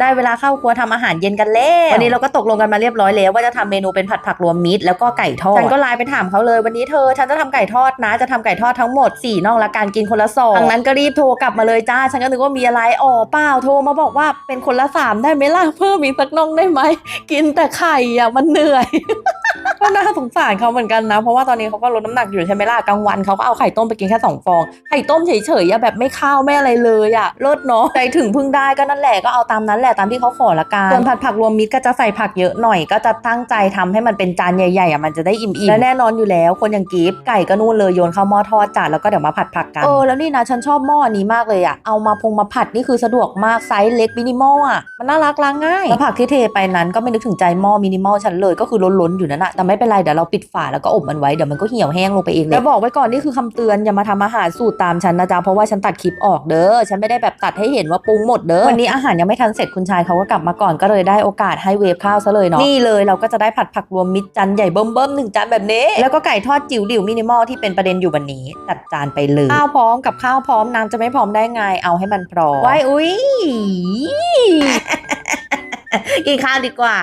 ได้เวลาเข้าครัวทำอาหารเย็นกันแล้ววันนี้เราก็ตกลงกันมาเรียบร้อยแล้วว่าจะทำเมนูเป็นผัดผักรวมมิตรแล้วก็ไก่ทอดฉันก็ไลน์ไปถามเขาเลยวันนี้เธอ ฉันจะทำไก่ทอดนะจะทำไก่ทอดทั้งหมด4น่องละการกินคนละสองทางนั้นก็รีบโทรกลับมาเลยจ้า ฉันก็นึกว่ามีอะไรอ๋อเปล่าโทรมาบอกว่าเป็นคนละสามได้ไหมล่ะเพิ่มอีกสักน่องได้ไหมกินแต่ไข่อะมันเหนื่อยก็น่าสงสารเขาเหมือนกันนะ เพราะว่าตอนนี้เขาก็ลดน้ำหนักอยู่ใช่ไหมล่ะกลางวันเขาก็เอาไข่ต้มไปกินแค่สองฟองไข่ต้มเฉยๆอะแบบไม่ข้าวไม่อะไรเลยอะเลิศเนาะใจถึงพึ่งได้ก็นั่นแหละก็เอาตามนั้นแหละตามที่เขาขอละกันส่วนผัดผักรวมมิตรก็จะใส่ผักเยอะหน่อย ก็จะตั้งใจทำให้มันเป็นจานใหญ่ๆอะมันจะได้อิ่มๆและแน่นอนอยู่แล้ว คนอย่างกิฟต์ไก่ก็นู่นเลยโยนเข้าหม้อทอดจานแล้วก็เดี๋ยวมาผัดผักกันเออแล้วนี่นะฉันชอบหม้ออันนี้มากเลยอะเอามาพงมาผัดนี่คือสะดวกมากไซส์เล็กมินิมอลอะมันน่ารักล้างง่ายแล้วผักที่เทไปนั้นก็ไม่นึกถึงใจหม้อมินิมอลฉันเลยก็คือล้นๆอยู่นั่นอะแต่ไม่เป็นไรเดี๋ยวเราปิดฝาแล้วก็อบมันไว้เดี๋ยวมันก็เหี่ยวแห้งลงไปเองเลยแล้วบอกไว้ก่อนนี่คือคำเตือนอย่ามาทำอาหารสูตรตามฉันนะจ๊ะเพราะว่าฉันตัดคลิปออกเด้อฉันไม่ได้แบบตัดให้เห็นว่าปรุงหมดเด้อวันนี้อาหารยังไม่ทันเสร็จคุณชายเขาก็กลับมาก่อนก็เลยได้โอกาสให้เวฟข้าวซะเลยเนาะนี่เลยเราก็จะได้ผัดผักรวมมิตรจานใหญ่เบิ่มๆหนึ่งจานแบบนี้ แล้วก็ไก่ทอดจิ๋วดิ่วมินิมอลที่เป็นประเด็นอยู่วันนี้จัดจานไปเลยข้าวพร้อมกับข้าวพร้อมน้ำจะไม่พร้อมได้ไงเอาให้มันพร้อมไว้อุ้ยกินข้าวดีกว่า